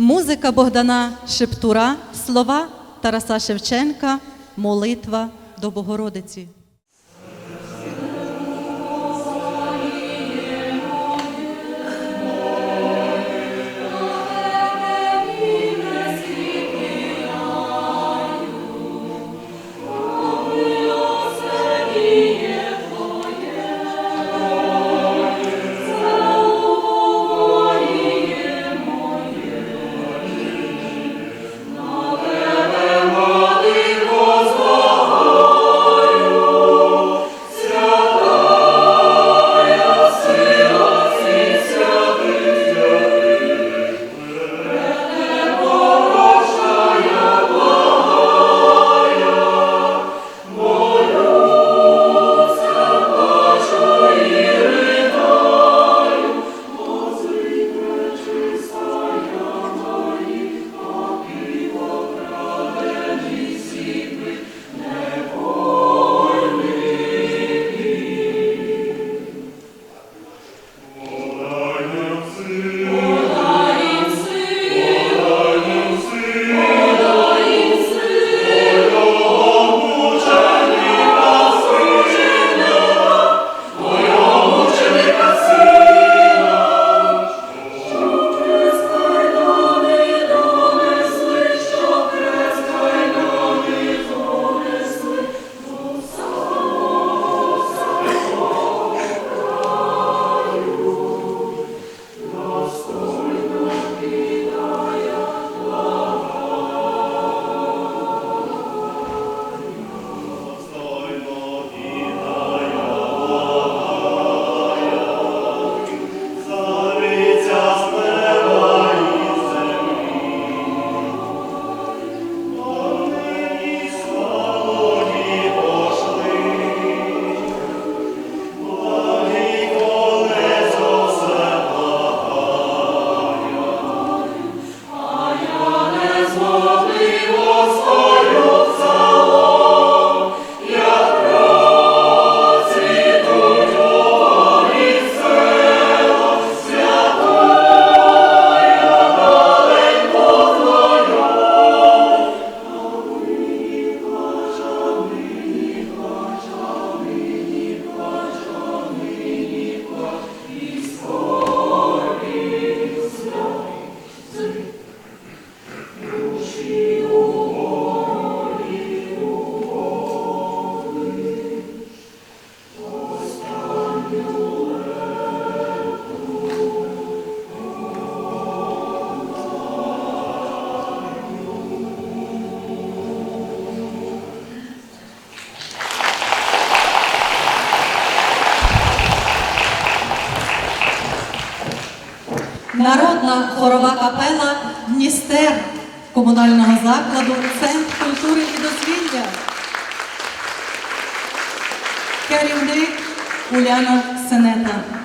Музика Богдана Шептура, слова Тараса Шевченка, молитва до Богородиці. Народна хорова капела Дністер комунального закладу Центр культури і дозвілля. Керівник Уляна Сенета.